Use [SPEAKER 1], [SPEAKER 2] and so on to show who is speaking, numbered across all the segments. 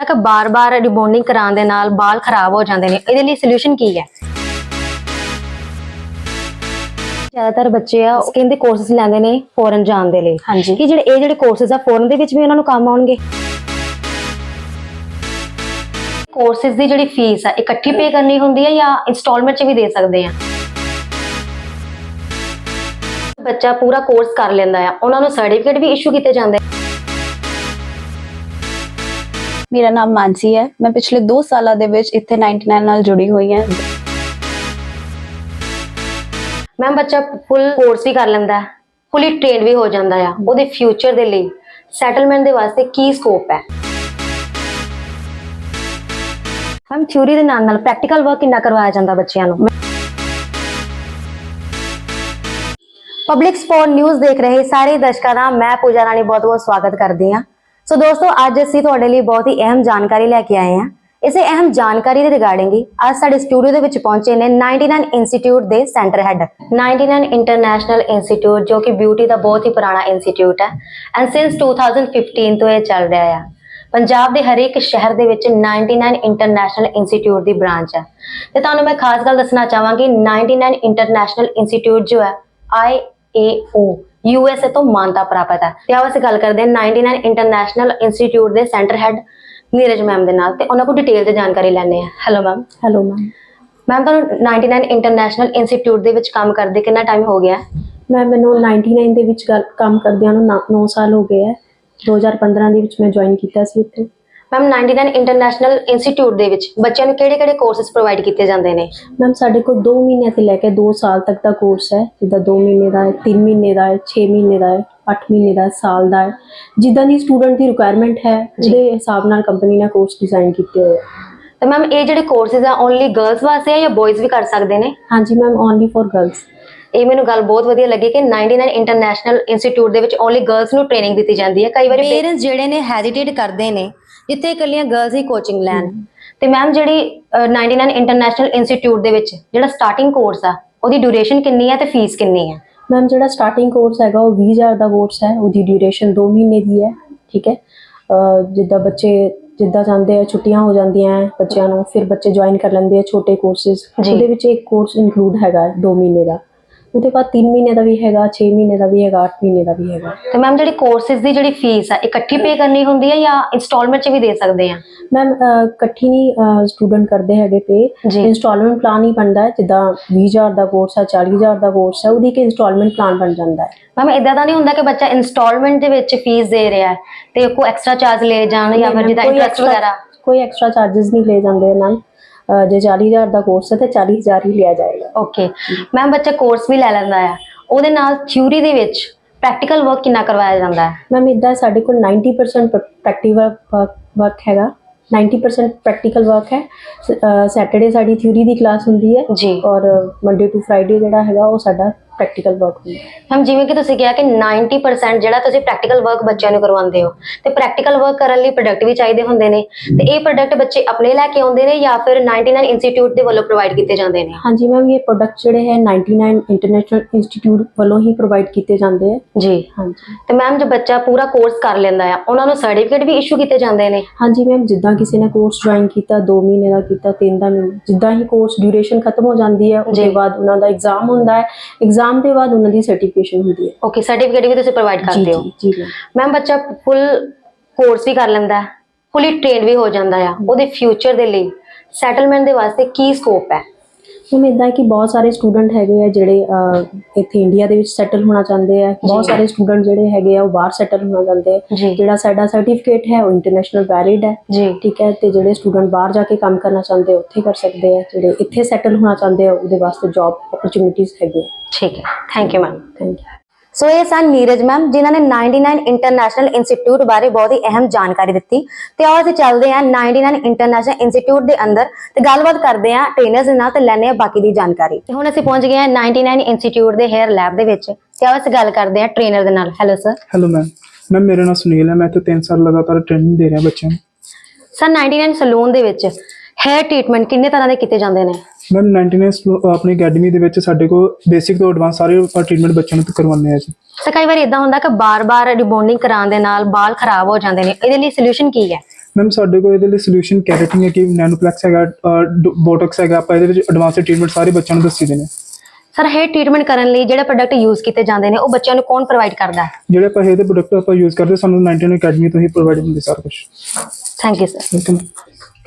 [SPEAKER 1] ਮੈਂ ਕਿ ਬਾਰ-ਬਾਰ ਰਿਬੌਂਡਿੰਗ ਕਰਾਉਣ ਦੇ ਨਾਲ ਵਾਲ ਖਰਾਬ ਹੋ ਜਾਂਦੇ ਨੇ। ਇਹਦੇ ਲਈ ਸੋਲੂਸ਼ਨ ਕੀ ਹੈ? ਜ਼ਿਆਦਾਤਰ ਬੱਚੇ ਆ ਸਕਿਨ ਦੇ ਕੋਰਸਸ ਲੈਂਦੇ ਨੇ ਫੋਰਨ ਜਾਣ ਦੇ ਲਈ।
[SPEAKER 2] ਹਾਂਜੀ।
[SPEAKER 1] ਕਿ ਜਿਹੜੇ ਇਹ ਜਿਹੜੇ ਕੋਰਸਸ ਆ ਫੋਰਨ ਦੇ ਵਿੱਚ ਵੀ ਉਹਨਾਂ ਨੂੰ ਕੰਮ ਆਉਣਗੇ? ਕੋਰਸਸ ਦੀ ਜਿਹੜੀ ਫੀਸ ਆ ਇਕੱਠੀ ਪੇ ਕਰਨੀ ਹੁੰਦੀ ਹੈ ਜਾਂ ਇਨਸਟਾਲਮੈਂਟ 'ਚ ਵੀ ਦੇ ਸਕਦੇ ਆ? ਬੱਚਾ ਪੂਰਾ ਕੋਰਸ ਕਰ ਲੈਂਦਾ ਆ ਉਹਨਾਂ ਨੂੰ ਸਰਟੀਫਿਕੇਟ ਵੀ ਇਸ਼ੂ ਕੀਤੇ ਜਾਂਦੇ
[SPEAKER 2] ਮੇਰਾ ਨਾਮ ਮਾਨਸੀ ਹੈ। ਮੈਂ ਪਿਛਲੇ 2 ਸਾਲਾਂ ਦੇ ਵਿੱਚ ਇੱਥੇ 99 ਨਾਲ ਜੁੜੀ ਹੋਈ ਹਾਂ।
[SPEAKER 1] ਮੈਮ ਬੱਚਾ ਫੁੱਲ ਕੋਰਸ ਵੀ ਕਰ ਲੈਂਦਾ ਹੈ। ਫੁੱਲੀ ਟ੍ਰੇਨਡ ਵੀ ਹੋ ਜਾਂਦਾ ਆ। ਉਹਦੇ ਫਿਊਚਰ ਦੇ ਲਈ ਸੈਟਲਮੈਂਟ ਦੇ ਵਾਸਤੇ ਕੀ ਸਕੋਪ ਹੈ? ਮੈਮ ਥਿਊਰੀ ਦੇ ਨਾਲ ਨਾਲ ਪ੍ਰੈਕਟੀਕਲ ਵਰਕ ਕਿੰਨਾ ਕਰਵਾਇਆ ਜਾਂਦਾ ਬੱਚਿਆਂ ਨੂੰ? ਪਬਲਿਕ ਸਪੋਰਟ ਨਿਊਜ਼ ਦੇਖ ਰਹੇ ਸਾਰੇ ਦਰਸ਼ਕਾਂ ਦਾ ਮੈਂ ਪੂਜਾ ਰਾਣੀ ਬਹੁਤ-ਬਹੁਤ ਸਵਾਗਤ ਕਰਦੀ ਹਾਂ। ਸੋ ਦੋਸਤੋ ਅੱਜ ਅਸੀਂ ਤੁਹਾਡੇ ਲਈ ਬਹੁਤ ਹੀ ਅਹਿਮ ਜਾਣਕਾਰੀ ਲੈ ਕੇ ਆਏ ਹਾਂ ਇਸੇ ਅਹਿਮ ਜਾਣਕਾਰੀ ਦੇ ਰਿਗਾਰਡਿੰਗ ਹੀ ਅੱਜ ਸਾਡੇ ਸਟੂਡੀਓ ਦੇ ਵਿੱਚ ਪਹੁੰਚੇ ਨੇ 99 ਇੰਸਟੀਚਿਊਟ ਦੇ ਸੈਂਟਰ ਹੈੱਡ 99 ਇੰਟਰਨੈਸ਼ਨਲ ਇੰਸਟੀਚਿਊਟ ਜੋ ਕਿ ਬਿਊਟੀ ਦਾ ਬਹੁਤ ਹੀ ਪੁਰਾਣਾ ਇੰਸਟੀਚਿਊਟ ਹੈ ਐਂਡ ਸਿੰਸ 2015 ਤੋਂ ਇਹ ਚੱਲ ਰਿਹਾ ਹੈ ਪੰਜਾਬ ਦੇ ਹਰੇਕ ਸ਼ਹਿਰ ਦੇ ਵਿੱਚ 99 ਇੰਟਰਨੈਸ਼ਨਲ ਇੰਸਟੀਚਿਊਟ ਦੀ ਬ੍ਰਾਂਚ ਹੈ ਤੇ ਤੁਹਾਨੂੰ ਮੈਂ ਖਾਸ ਗੱਲ ਦੱਸਣਾ ਚਾਹਾਂਗੀ 99 ਇੰਟਰਨੈਸ਼ਨਲ ਇੰਸਟੀਚਿਊਟ ਜੋ ਹੈ IAO USA ਤੋਂ ਮਾਨਤਾ ਪ੍ਰਾਪਤ ਹੈ। ਤੇ ਆਓ ਅਸੀਂ ਗੱਲ ਕਰਦੇ ਹਾਂ 99 ਇੰਟਰਨੈਸ਼ਨਲ ਇੰਸਟੀਚਿਊਟ ਦੇ ਸੈਂਟਰ ਹੈੱਡ ਨੀਰਜ ਮੈਮ ਦੇ ਨਾਲ ਤੇ ਉਹਨਾਂ ਕੋਲ ਡਿਟੇਲ ਤੇ ਜਾਣਕਾਰੀ ਲੈਣੇ ਆ hello ma'am
[SPEAKER 2] hello ma'am
[SPEAKER 1] ma'am ਤੁਹਾਨੂੰ 99 ਇੰਟਰਨੈਸ਼ਨਲ ਇੰਸਟੀਚਿਊਟ ਦੇ ਵਿੱਚ ਕੰਮ ਕਰਦੇ ਕਿੰਨਾ ਟਾਈਮ ਹੋ ਗਿਆ?
[SPEAKER 3] ਮੈਂ ਮੈਨੂੰ 99 ਦੇ ਵਿੱਚ ਕੰਮ ਕਰਦਿਆਂ ਨੂੰ 9 ਸਾਲ ਹੋ ਗਏ ਹੈ। 2015 ਦੇ ਵਿੱਚ ਮੈਂ ਜੁਆਇਨ ਕੀਤਾ ਸੀ ਇੱਥੇ।
[SPEAKER 1] ਮੈਮ 99 ਇੰਟਰਨੈਸ਼ਨਲ ਇੰਸਟੀਚਿਊਟ ਦੇ ਵਿੱਚ ਬੱਚਿਆਂ ਨੂੰ ਕਿਹੜੇ-ਕਿਹੜੇ ਕੋਰਸਸ ਪ੍ਰੋਵਾਈਡ ਕੀਤੇ ਜਾਂਦੇ ਨੇ?
[SPEAKER 3] ਮੈਮ ਸਾਡੇ ਕੋਲ 2 ਮਹੀਨਿਆਂ ਤੋਂ ਲੈ ਕੇ 2 ਸਾਲ ਤੱਕ ਦਾ ਕੋਰਸ ਹੈ। ਜਿੱਦਾਂ 2 ਮਹੀਨੇ ਦਾ ਹੈ 3 ਮਹੀਨੇ ਦਾ ਹੈ 6 ਮਹੀਨੇ ਦਾ ਹੈ 8 ਮਹੀਨੇ ਦਾ ਸਾਲ ਦਾ ਹੈ। ਜਿੱਦਾਂ ਦੀ ਸਟੂਡੈਂਟ ਦੀ ਰਿਕੁਆਇਰਮੈਂਟ ਹੈ ਉਹਦੇ ਹਿਸਾਬ ਨਾਲ ਕੰਪਨੀ ਨੇ ਕੋਰਸ ਡਿਜ਼ਾਈਨ ਕੀਤੇ ਹੋਏ।
[SPEAKER 1] ਤੇ ਮੈਮ ਇਹ ਜਿਹੜੇ ਕੋਰਸਸ ਆ ਓਨਲੀ ਗਰਲਸ ਵਾਸਤੇ ਆ ਜਾਂ ਬॉयਜ਼ ਵੀ ਕਰ ਸਕਦੇ ਨੇ?
[SPEAKER 3] ਹਾਂਜੀ ਮੈਮ ਓਨਲੀ ਫॉर ਗਰਲਸ
[SPEAKER 1] ਇਹ ਮੈਨੂੰ ਗੱਲ ਬਹੁਤ ਵਧੀਆ ਲੱਗੀ ਕਿ 99 ਇੰਟਰਨੈਸ਼ਨਲ ਇੰਸਟੀਚਿਊਟ ਦੇ ਵਿੱਚ ਓਨਲੀ ਗਰਲਸ ਨੂੰ ਟ੍ਰੇਨਿੰਗ ਦਿੱਤੀ ਜਾਂਦੀ ਹੈ। ਕਈ ਵਾਰੀ ਪੇਰੈਂਟਸ ਜਿਹੜੇ ਨੇ ਹੈਜ਼ਿਟੇਟ ਕਰਦੇ ਨੇ ਜਿੱਥੇ ਇਕੱਲੀਆਂ ਗਰਲਸ ਹੀ ਕੋਚਿੰਗ ਲੈਣ। ਤੇ ਮੈਮ ਜਿਹੜੀ ਅਹ, 99 ਇੰਟਰਨੈਸ਼ਨਲ ਇੰਸਟੀਚਿਊਟ ਦੇ ਵਿੱਚ ਜਿਹੜਾ ਸਟਾਰਟਿੰਗ ਕੋਰਸ ਆ ਉਹਦੀ ਡਿਊਰੇਸ਼ਨ ਕਿੰਨੀ ਹੈ ਤੇ ਫੀਸ ਕਿੰਨੀ ਹੈ
[SPEAKER 3] ਮੈਮ ਜਿਹੜਾ ਸਟਾਰਟਿੰਗ ਕੋਰਸ ਹੈਗਾ ਉਹ 20000 ਦਾ ਕੋਰਸ ਹੈ। ਉਹਦੀ ਡਿਊਰੇਸ਼ਨ 2 ਮਹੀਨੇ ਦੀ ਹੈ ਠੀਕ ਹੈ? ਅਹ ਜਿੱਦਾਂ ਬੱਚੇ ਜਿੱਦਾਂ ਜਾਂਦੇ ਆ ਛੁੱਟੀਆਂ ਹੋ ਜਾਂਦੀਆਂ ਹੈ ਬੱਚਿਆਂ ਨੂੰ ਫਿਰ ਬੱਚੇ ਜੁਆਇਨ ਕਰ ਲੈਂਦੇ ਆ ਛੋਟੇ ਕੋਰਸਿਸ
[SPEAKER 1] ਜੀ।
[SPEAKER 3] ਉਹਦੇ ਵਿੱਚ ਇੱਕ ਕੋਰਸ ਇਨਕਲੂਡ ਹੈਗਾ 2 ਮਹੀਨੇ ਦਾ। ਉਹਦੇ ਬਾਅਦ 3 ਮਹੀਨੇ ਦਾ ਵੀ ਹੈਗਾ 6 ਮਹੀਨੇ ਦਾ ਵੀ ਹੈਗਾ 8 ਮਹੀਨੇ ਦਾ ਵੀ ਹੈਗਾ।
[SPEAKER 1] ਤੇ ਮੈਮ ਜਿਹੜੀ ਕੋਰਸਸ ਦੀ ਜਿਹੜੀ ਫੀਸ ਆ ਇਕੱਠੀ ਪੇ ਕਰਨੀ ਹੁੰਦੀ ਹੈ ਜਾਂ ਇਨਸਟਾਲਮੈਂਟ 'ਚ ਵੀ ਦੇ ਸਕਦੇ ਆ?
[SPEAKER 3] ਮੈਮ ਇਕੱਠੀ ਨਹੀਂ ਸਟੂਡੈਂਟ ਕਰਦੇ ਹੈਗੇ ਪੇ
[SPEAKER 1] ਜੀ।
[SPEAKER 3] ਇੰਸਟਾਲਮੈਂਟ ਪਲਾਨ ਹੀ ਬਣਦਾ ਹੈ ਜਿੱਦਾਂ 20000 ਦਾ ਕੋਰਸ ਹੈ 40000 ਦਾ ਕੋਰਸ ਹੈ ਉਹਦੀ ਇੱਕ ਇੰਸਟਾਲਮੈਂਟ ਪਲਾਨ ਬਣ ਜਾਂਦਾ ਹੈ।
[SPEAKER 1] ਮੈਮ ਇਦਾਂ ਤਾਂ ਨਹੀਂ ਹੁੰਦਾ ਕਿ ਬੱਚਾ ਇਨਸਟਾਲਮੈਂਟ ਦੇ ਵਿੱਚ ਫੀਸ ਦੇ ਰਿਹਾ ਤੇ ਕੋਈ ਐਕਸਟਰਾ ਚਾਰਜ ਲੈ ਜਾਣ ਜਾਂ ਫਿਰ
[SPEAKER 3] ਕੋਈ
[SPEAKER 1] ਇੰਟਰਸਟ ਵਗੈਰਾ?
[SPEAKER 3] ਕੋਈ ਐਕਸਟਰਾ ਚਾਰजेस ਨਹੀਂ ਲਏ ਜਾਂਦੇ ਮੈਮ ਜੇ 40000 ਦਾ ਕੋਰਸ ਹੈ ਤੇ 40000 ਹੀ ਲਿਆ ਜਾਏਗਾ।
[SPEAKER 1] ਓਕੇ ਮੈਮ ਬੱਚਾ ਕੋਰਸ ਵੀ ਲੈ ਲੈਂਦਾ ਆ। ਉਹਦੇ ਨਾਲ ਥਿਊਰੀ ਦੇ ਵਿੱਚ ਪ੍ਰੈਕਟੀਕਲ ਵਰਕ ਕਿੰਨਾ ਕਰਵਾਇਆ ਜਾਂਦਾ ਹੈ?
[SPEAKER 3] ਮੈਮ ਇਦਾਂ ਸਾਡੇ ਕੋਲ 90% ਪ੍ਰੈਕਟੀਕਲ ਵਰਕ ਹੈਗਾ। 90% ਪ੍ਰੈਕਟੀਕਲ ਵਰਕ ਹੈ। ਸੈਟਰਡੇ ਸਾਡੀ ਥਿਊਰੀ ਦੀ ਕਲਾਸ ਹੁੰਦੀ ਹੈ।
[SPEAKER 1] ਜੀ।
[SPEAKER 3] ਔਰ ਮੰਡੇ ਟੂ ਫਰਾਈਡੇ ਜਿਹੜਾ ਹੈਗਾ ਉਹ ਸਾਡਾ ਪ੍ਰੈਕਟੀਕਲ ਵਰਕ ਹੁੰਦਾ ਹੈ।
[SPEAKER 1] ਮੈਮ ਜਿਵੇਂ ਕਿ ਤੁਸੀਂ ਕਿਹਾ ਕਿ 90% ਜਿਹੜਾ ਤੁਸੀਂ ਪ੍ਰੈਕਟੀਕਲ ਵਰਕ ਬੱਚਿਆਂ ਨੂੰ ਕਰਵਾਉਂਦੇ ਹੋ ਤੇ ਪ੍ਰੈਕਟੀਕਲ ਵਰਕ ਕਰਨ ਲਈ ਪ੍ਰੋਡਕਟ ਵੀ ਚਾਹੀਦੇ ਹੁੰਦੇ ਨੇ। ਤੇ ਇਹ ਪ੍ਰੋਡਕਟ ਬੱਚੇ ਆਪਣੇ ਲੈ ਕੇ ਆਉਂਦੇ ਨੇ ਜਾਂ ਫਿਰ 99 ਇੰਸਟੀਚਿਊਟ ਦੇ ਵੱਲੋਂ ਪ੍ਰੋਵਾਈਡ ਕੀਤੇ ਜਾਂਦੇ ਨੇ?
[SPEAKER 3] ਹਾਂਜੀ ਮੈਮ ਇਹ ਪ੍ਰੋਡਕਟ ਜਿਹੜੇ ਹੈ 99 ਇੰਟਰਨੈਸ਼ਨਲ ਇੰਸਟੀਚਿਊਟ ਵੱਲੋਂ ਹੀ ਪ੍ਰੋਵਾਈਡ ਕੀਤੇ ਜਾਂਦੇ ਹੈ
[SPEAKER 1] ਜੀ।
[SPEAKER 3] ਹਾਂਜੀ।
[SPEAKER 1] ਤੇ ਮੈਮ ਜੇ ਬੱਚਾ ਪੂਰਾ ਕੋਰਸ ਕਰ ਲੈਂਦਾ ਆ ਉਹਨਾਂ ਨੂੰ ਸਰਟੀਫਿਕੇਟ ਵੀ ਇਸ਼ੂ ਕੀਤੇ ਜਾਂਦੇ ਨੇ?
[SPEAKER 3] ਹਾਂਜੀ ਮੈਮ ਜਿੱਦਾਂ ਕਿਸੇ ਨੇ ਕੋਰਸ ਜੁਆਇਨ ਕੀਤਾ 2 ਮਹੀਨੇ ਦਾ ਕੀਤਾ 3 ਦਾ ਮਹੀਨਾ ਜਿੱਦਾਂ ਹੀ ਕੋਰਸ ਡਿਊਰੇਸ਼ਨ ਖਤਮ ਹੋ ਜਾਂਦੀ ਹੈ
[SPEAKER 1] ਜੀ।
[SPEAKER 3] ਉਹਦੇ ਬਾਅਦ ਉਹਨਾਂ ਦਾ ਐਗਜ਼ਾਮ ਹੁੰਦਾ ਹੈ। ਐਗਜ਼ਾਮ ਦੇ ਬਾਅਦ ਉਹਨਾਂ ਦੀ ਸਰਟੀਫਿਕੇਸ਼ਨ ਹੁੰਦੀ ਹੈ।
[SPEAKER 1] ਓਕੇ ਸਰਟੀਫਿਕੇਟ ਵੀ ਤੁਸੀਂ ਪ੍ਰੋਵਾਈਡ ਕਰਦੇ ਹੋ।
[SPEAKER 3] ਜੀ ਜੀ ਮੈਮ
[SPEAKER 1] ਮੈਮ ਬੱਚਾ ਫੁੱਲ ਕੋਰਸ ਵੀ ਕਰ ਲੈਂਦਾ ਹੈ ਫੁੱਲੀ ਟ੍ਰੇਨਡ ਵੀ ਹੋ ਜਾਂਦਾ ਆ। ਉਹਦੇ ਫਿਊਚਰ ਦੇ ਲਈ ਸੈਟਲਮੈਂਟ ਦੇ ਵਾਸਤੇ ਕੀ ਸਕੋਪ ਹੈ?
[SPEAKER 3] ਮੈਮ ਇਦਾਂ ਕਿ ਬਹੁਤ ਸਾਰੇ ਸਟੂਡੈਂਟ ਹੈਗੇ ਆ ਜਿਹੜੇ ਇੱਥੇ ਇੰਡੀਆ ਦੇ ਵਿੱਚ ਸੈਟਲ ਹੋਣਾ ਚਾਹੁੰਦੇ ਆ? ਬਹੁਤ ਸਾਰੇ ਸਟੂਡੈਂਟ ਜਿਹੜੇ ਹੈਗੇ ਆ ਉਹ ਬਾਹਰ ਸੈਟਲ ਹੋਣਾ ਚਾਹੁੰਦੇ ਆ। ਜਿਹੜਾ ਸਾਡਾ ਸਰਟੀਫਿਕੇਟ ਹੈ ਉਹ ਇੰਟਰਨੈਸ਼ਨਲ ਵੈਲਿਡ ਹੈ। ਠੀਕ ਹੈ ਤੇ ਜਿਹੜੇ ਸਟੂਡੈਂਟ ਬਾਹਰ ਜਾ ਕੇ ਕੰਮ ਕਰਨਾ ਚਾਹੁੰਦੇ ਆ ਉੱਥੇ ਕਰ ਸਕਦੇ ਆ। ਜਿਹੜੇ ਇੱਥੇ ਸੈਟਲ ਹੋਣਾ ਚਾਹੁੰਦੇ ਆ ਉਹਦੇ ਵਾਸਤੇ ਜੌਬ ਓਪਰਚੁਨਿਟੀਆਂ ਹੈਗੀਆਂ
[SPEAKER 1] ਠੀਕ ਹੈ। Thank you ma'am
[SPEAKER 3] thank you
[SPEAKER 1] so ਇਹ ਸਨ ਨੀਰਜ ਮੈਮ ਜਿਨ੍ਹਾਂ ਨੇ 99 ਇੰਟਰਨੈਸ਼ਨਲ ਇੰਸਟੀਚਿਊਟ ਬਾਰੇ ਬਹੁਤ ਹੀ ਅਹਿਮ ਜਾਣਕਾਰੀ ਦਿੱਤੀ। ਤੇ ਆਓ ਅਸੀਂ ਚੱਲਦੇ ਹਾਂ 99 ਇੰਟਰਨੈਸ਼ਨਲ ਇੰਸਟੀਚਿਊਟ ਦੇ ਅੰਦਰ ਤੇ ਗੱਲਬਾਤ ਕਰਦੇ ਹਾਂ ਟ੍ਰੇਨਰਸ ਦੇ ਨਾਲ ਤੇ ਲੈਣੇ ਆ ਬਾਕੀ ਦੀ ਜਾਣਕਾਰੀ। ਤੇ ਹੁਣ ਅਸੀਂ ਪਹੁੰਚ ਗਏ ਹਾਂ 99 ਇੰਸਟੀਚਿਊਟ ਦੇ ਹੇਅਰ ਲੈਬ ਦੇ ਵਿੱਚ। ਤੇ ਆਓ ਅਸੀਂ ਗੱਲ ਕਰਦੇ ਹਾਂ ਟ੍ਰੇਨਰ ਦੇ ਨਾਲ। Hello sir
[SPEAKER 4] hello ma'am ma'am ਮੇਰਾ ਨਾਮ ਸੁਨੀਲ ਹੈ। ਮੈਂ ਇੱਥੇ 3 ਸਾਲ ਲਗਾਤਾਰ ਟ੍ਰੇਨਿੰਗ ਦੇ ਰਿਹਾ ਬੱਚਿਆਂ ਨੂੰ।
[SPEAKER 1] ਸਰ 99 ਸਲੂਨ ਦੇ ਵਿੱਚ ਹੇਅਰ ਟ੍ਰੀਟਮੈਂਟ ਕਿੰਨੇ ਤਰ੍ਹਾਂ ਦੇ ਕੀਤੇ ਜਾਂਦੇ ਨੇ?
[SPEAKER 4] ਮੈਮ 99 ਸਲੂ- ਆਪਣੀ ਅਕੈਡਮੀ ਦੇ ਵਿੱਚ ਸਾਡੇ ਕੋਲ ਬੇਸਿਕ ਤੋਂ ਐਡਵਾਂਸ ਸਾਰੇ ਟ੍ਰੀਟਮੈਂਟ ਬੱਚਿਆਂ ਨੂੰ ਕਰਵਾਉਂਦੇ ਆ ਜੀ।
[SPEAKER 1] ਸਰ ਕਈ ਵਾਰ ਇਦਾਂ ਹੁੰਦਾ ਕਿ ਬਾਰ-ਬਾਰ ਰਿਬੌਂਡਿੰਗ ਕਰਾਉਣ ਦੇ ਨਾਲ ਵਾਲ ਖਰਾਬ ਹੋ ਜਾਂਦੇ ਨੇ। ਇਹਦੇ ਲਈ ਸੋਲੂਸ਼ਨ ਕੀ ਹੈ?
[SPEAKER 4] ਮੈਮ ਸਾਡੇ ਕੋਲ ਇਹਦੇ ਲਈ ਸੋਲੂਸ਼ਨ ਕੈਰੇਟਿਨ ਹੈ ਕਿ ਨੈਨੋਪਲੈਕਸ ਹੈਗਾ ਬੋਟੋਕਸ ਹੈਗਾ। ਆਪਾਂ ਇਹਦੇ ਵਿੱਚ ਐਡਵਾਂਸ ਟ੍ਰੀਟਮੈਂਟ ਸਾਰੇ ਬੱਚਿਆਂ ਨੂੰ ਦੱਸੀ ਦੇ ਨੇ।
[SPEAKER 1] ਸਰ ਹੇਅਰ ਟ੍ਰੀਟਮੈਂਟ ਕਰਨ ਲਈ ਜਿਹੜੇ ਪ੍ਰੋਡਕਟ ਯੂਜ਼ ਕੀਤੇ ਜਾਂਦੇ ਨੇ ਉਹ ਬੱਚਿਆਂ ਨੂੰ ਕੌਣ ਪ੍ਰੋਵਾਈਡ ਕਰਦਾ ਹੈ?
[SPEAKER 4] ਜਿਹੜੇ ਆਪਾਂ ਇਹਦੇ ਪ੍ਰੋਡਕਟ ਆਪਾਂ ਯੂਜ਼ ਕਰਦੇ ਸਾਨੂੰ 99 ਅਕੈਡਮੀ ਤੋਂ ਹੀ ਪ੍ਰੋਵਾਈਡ ਹੁੰਦੇ ਸਾਰਾ ਕੁਝ
[SPEAKER 1] ਥੈਂਕ ਯੂ ਸਰ
[SPEAKER 4] ਵੈਲਕਮ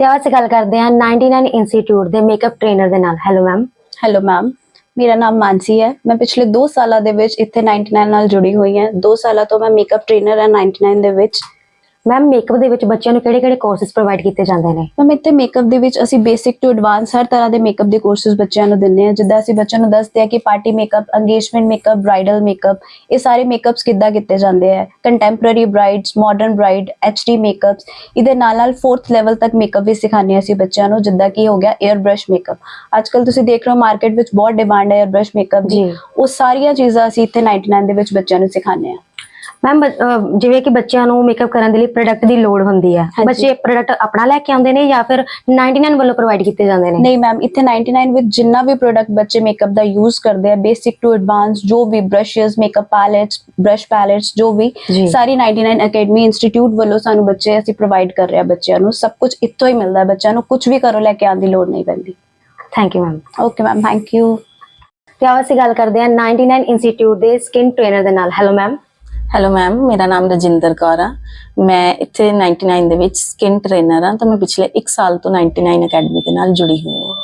[SPEAKER 1] ਤੇ ਅੱਜ ਗੱਲ ਕਰਦੇ ਹਾਂ 99 ਇੰਸਟੀਚਿਊਟ ਦੇ ਮੇਕਅਪ ਟ੍ਰੇਨਰ ਦੇ ਨਾਲ। ਹੈਲੋ ਮੈਮ
[SPEAKER 2] ਹੈਲੋ ਮੈਮ ਮੇਰਾ ਨਾਮ ਮਾਨਸੀ ਹੈ। ਮੈਂ ਪਿਛਲੇ 2 ਸਾਲਾਂ ਦੇ ਵਿੱਚ ਇੱਥੇ 99 ਨਾਲ ਜੁੜੀ ਹੋਈ ਹਾਂ। 2 ਸਾਲਾਂ ਤੋਂ ਮੈਂ ਮੇਕਅਪ ਟ੍ਰੇਨਰ ਹਾਂ 99 ਦੇ ਵਿੱਚ।
[SPEAKER 1] ਮੈਮ ਮੇਕਅਪ ਦੇ ਵਿੱਚ ਬੱਚਿਆਂ ਨੂੰ ਕਿਹੜੇ-ਕਿਹੜੇ ਕੋਰਸਸ ਪ੍ਰੋਵਾਈਡ ਕੀਤੇ ਜਾਂਦੇ ਨੇ?
[SPEAKER 2] ਮੈਮ ਇੱਥੇ ਮੇਕਅਪ ਦੇ ਵਿੱਚ ਅਸੀਂ ਬੇਸਿਕ ਟੂ ਐਡਵਾਂਸ ਹਰ ਤਰ੍ਹਾਂ ਦੇ ਮੇਕਅਪ ਦੇ ਕੋਰਸਸ ਬੱਚਿਆਂ ਨੂੰ ਦਿੰਦੇ ਹਾਂ। ਜਿੱਦਾਂ ਅਸੀਂ ਬੱਚਿਆਂ ਨੂੰ ਦੱਸਦੇ ਹਾਂ ਕਿ party makeup engagement makeup bridal makeup ਇਹ ਸਾਰੇ ਮੇਕਅਪਸ ਕਿੱਦਾਂ ਕੀਤੇ ਜਾਂਦੇ ਆ? Contemporary brides modern bride HD makeups ਇਹਦੇ ਨਾਲ ਨਾਲ 4th ਲੈਵਲ ਤੱਕ ਮੇਕਅਪ ਵੀ ਸਿਖਾਉਂਦੇ ਹਾਂ ਅਸੀਂ ਬੱਚਿਆਂ ਨੂੰ ਜਿੱਦਾਂ ਕਿ ਹੋ ਗਿਆ 에ਅਰ ਬ੍ਰਸ਼ ਮੇਕਅਪ ਅੱਜਕੱਲ ਤੁਸੀਂ ਦੇਖ ਰਹੇ ਹੋ ਮਾਰਕੀਟ ਵਿੱਚ ਬਹੁਤ ਡਿਮਾਂਡ ਹੈ 에ਅਰ ਬ੍ਰਸ਼ ਮੇਕਅਪ ਦੀ। ਉਹ ਸਾਰੀਆਂ ਚੀਜ਼ਾਂ ਅਸੀਂ ਇੱਥੇ 99 ਦੇ ਵਿੱਚ ਬੱਚਿਆਂ ਨੂੰ ਸਿਖਾਉਂਦੇ ਹਾਂ।
[SPEAKER 1] ਮੈਮ ਜਿਵੇਂ ਕਿ ਬੱਚਿਆਂ ਨੂੰ ਮੇਕਅਪ ਕਰਨ ਦੇ ਲਈ ਪ੍ਰੋਡਕਟ ਦੀ ਲੋੜ ਹੁੰਦੀ ਹੈ
[SPEAKER 2] ਹਾਂਜੀ।
[SPEAKER 1] ਬੱਚੇ ਪ੍ਰੋਡਕਟ ਆਪਣਾ ਲੈ ਕੇ ਆਉਂਦੇ ਨੇ ਜਾਂ ਫਿਰ 99 ਵੱਲੋਂ ਪ੍ਰੋਵਾਈਡ ਕੀਤੇ ਜਾਂਦੇ ਨੇ?
[SPEAKER 2] ਨਹੀਂ ਮੈਮ ਇੱਥੇ 99 ਵਿੱਚ ਜਿੰਨਾ ਵੀ ਪ੍ਰੋਡਕਟ ਬੱਚੇ ਮੇਕਅਪ ਦਾ ਯੂਜ਼ ਕਰਦੇ ਆ ਬੇਸਿਕ ਟੂ ਐਡਵਾਂਸ ਜੋ ਵੀ brushes makeup palettes brush palettes ਜੋ ਵੀ
[SPEAKER 1] ਜੀ।
[SPEAKER 2] ਸਾਰੀ 99 ਅਕੈਡਮੀ ਇੰਸਟੀਚਿਊਟ ਵੱਲੋਂ ਸਾਨੂੰ ਬੱਚੇ ਅਸੀਂ ਪ੍ਰੋਵਾਈਡ ਕਰ ਰਹੇ ਆ ਬੱਚਿਆਂ ਨੂੰ ਸਭ ਕੁਝ ਇੱਥੋਂ ਹੀ ਮਿਲਦਾ ਹੈ ਬੱਚਿਆਂ ਨੂੰ ਕੁਝ ਵੀ ਘਰੋਂ ਲੈ ਕੇ ਆਉਣ ਦੀ ਲੋੜ ਨਹੀਂ ਪੈਂਦੀ।
[SPEAKER 1] Thank you ma'am
[SPEAKER 2] okay ma'am thank you
[SPEAKER 1] ਤੇ ਆਓ ਅਸੀਂ ਗੱਲ ਕਰਦੇ ਹਾਂ 99 ਇੰਸਟੀਚਿਊਟ ਦੇ ਸਕਿਨ ਟ੍ਰੇਨਰ ਦੇ ਨਾਲ। ਹੈਲੋ ਮੈਮ
[SPEAKER 5] ਹੈਲੋ ਮੈਮ ਮੇਰਾ ਨਾਮ ਰਜਿੰਦਰ ਕੌਰ ਆ। ਮੈਂ ਇੱਥੇ 99 ਦੇ ਵਿੱਚ ਸਕਿਨ ਟ੍ਰੇਨਰ ਆ ਤਾਂ ਮੈਂ ਪਿਛਲੇ 1 ਸਾਲ ਤੋਂ 99 ਅਕੈਡਮੀ ਦੇ ਨਾਲ ਜੁੜੀ ਹੋਈ ਹਾਂ।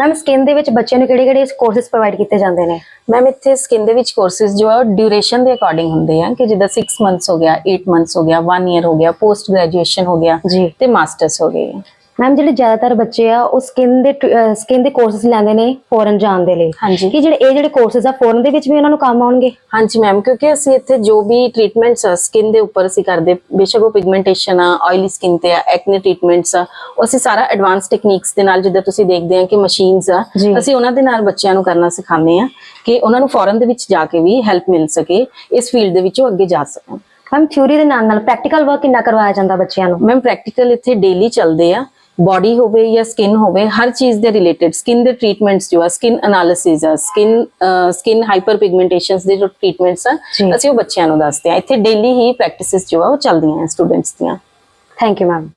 [SPEAKER 1] ਮੈਮ ਸਕਿਨ ਦੇ ਵਿੱਚ ਬੱਚਿਆਂ ਨੂੰ ਕਿਹੜੇ-ਕਿਹੜੇ ਕੋਰਸਸ ਪ੍ਰੋਵਾਈਡ ਕੀਤੇ ਜਾਂਦੇ ਨੇ?
[SPEAKER 5] ਮੈਮ ਇੱਥੇ ਸਕਿਨ ਦੇ ਵਿੱਚ ਕੋਰਸਿਸ ਜੋ ਆ ਡਿਊਰੇਸ਼ਨ ਦੇ ਅਕੋਰਡਿੰਗ ਹੁੰਦੇ ਆ ਕਿ ਜਿੱਦਾਂ 6 ਮੰਥਸ ਹੋ ਗਿਆ 8 ਮੰਥਸ ਹੋ ਗਿਆ 1 ਇਅਰ ਹੋ ਗਿਆ ਪੋਸਟ ਗ੍ਰੈਜੂਏਸ਼ਨ ਹੋ ਗਿਆ
[SPEAKER 1] ਜੀ।
[SPEAKER 5] ਤੇ ਮਾਸਟਰਸ ਹੋ ਗਏ।
[SPEAKER 1] ਮੈਮ ਜਿਹੜੇ ਜ਼ਿਆਦਾਤਰ ਬੱਚੇ ਆ ਉਹ ਸਕਿਨ ਦੇ ਸਕਿਨ ਦੇ ਕੋਰਸਸ ਲੈਂਦੇ ਨੇ ਫੋਰਨ ਜਾਣ ਦੇ ਲਈ।
[SPEAKER 5] ਹਾਂਜੀ।
[SPEAKER 1] ਕਿ ਜਿਹੜੇ ਇਹ ਜਿਹੜੇ ਕੋਰਸਸ ਆ ਫੋਰਨ ਦੇ ਵਿੱਚ ਵੀ ਉਹਨਾਂ ਨੂੰ ਕੰਮ ਆਉਣਗੇ?
[SPEAKER 5] ਹਾਂਜੀ ਮੈਮ ਕਿਉਂਕਿ ਅਸੀਂ ਇੱਥੇ ਜੋ ਵੀ ਟ੍ਰੀਟਮੈਂਟਸ ਆ ਸਕਿਨ ਦੇ ਉੱਪਰ ਅਸੀਂ ਕਰਦੇ ਬੇਸ਼ੱਕ ਉਹ ਪਿਗਮੈਂਟੇਸ਼ਨ ਆ ਆਇਲੀ ਸਕਿਨ ਤੇ ਆ ਐਕਨੇ ਟ੍ਰੀਟਮੈਂਟਸ ਆ ਉਹ ਅਸੀਂ ਸਾਰਾ ਐਡਵਾਂਸ ਟੈਕਨੀਕਸ ਦੇ ਨਾਲ ਜਿੱਦਾਂ ਤੁਸੀਂ ਦੇਖਦੇ ਆ ਕਿ ਮਸ਼ੀਨਸ ਆ। ਅਸੀਂ ਉਹਨਾਂ ਦੇ ਨਾਲ ਬੱਚਿਆਂ ਨੂੰ ਕਰਨਾ ਸਿਖਾਉਂਦੇ ਆ ਕਿ ਉਹਨਾਂ ਨੂੰ ਫੋਰਨ ਦੇ ਵਿੱਚ ਜਾ ਕੇ ਵੀ ਹੈਲਪ ਮਿਲ ਸਕੇ ਇਸ ਫੀਲਡ ਦੇ ਵਿੱਚ ਉਹ ਅੱਗੇ ਜਾ ਸਕਣ।
[SPEAKER 1] ਮੈਮ ਥਿਊਰੀ ਦੇ ਨਾਲ ਨਾਲ ਪ੍ਰੈਕਟੀਕਲ ਵਰਕ ਕਿੰਨਾ ਕਰਵਾਇਆ ਜਾਂਦਾ ਬੱਚਿਆਂ ਨੂੰ?
[SPEAKER 5] ਮੈਮ ਪ੍ਰੈਕਟੀਕਲ ਇੱਥੇ ਡੇਲੀ ਚੱਲਦੇ ਆ ਬਾਡੀ ਹੋਵੇ ਜਾਂ ਸਕਿਨ ਹੋਵੇ ਹਰ ਚੀਜ਼ ਦੇ ਰਿਲੇਟਡ ਸਕਿਨ ਦੇ ਟ੍ਰੀਟਮੈਂਟਸ ਜੋ ਆ ਸਕਿਨ ਐਨਾਲਿਸਿਸ ਆ ਸਕਿਨ ਸਕਿਨ ਹਾਈਪਰ ਪਿਗਮੈਂਟੇਸ਼ਨਸ ਦੇ ਜੋ ਟ੍ਰੀਟਮੈਂਟਸ ਆ। ਅਸੀਂ ਉਹ ਬੱਚਿਆਂ ਨੂੰ ਦੱਸਦੇ ਆ ਇੱਥੇ ਡੇਲੀ ਹੀ ਪ੍ਰੈਕਟਿਸਿਸ ਜੋ ਆ ਉਹ ਚੱਲਦੀਆਂ ਆ ਸਟੂਡੈਂਟਸ ਦੀਆਂ।
[SPEAKER 1] Thank you ma'am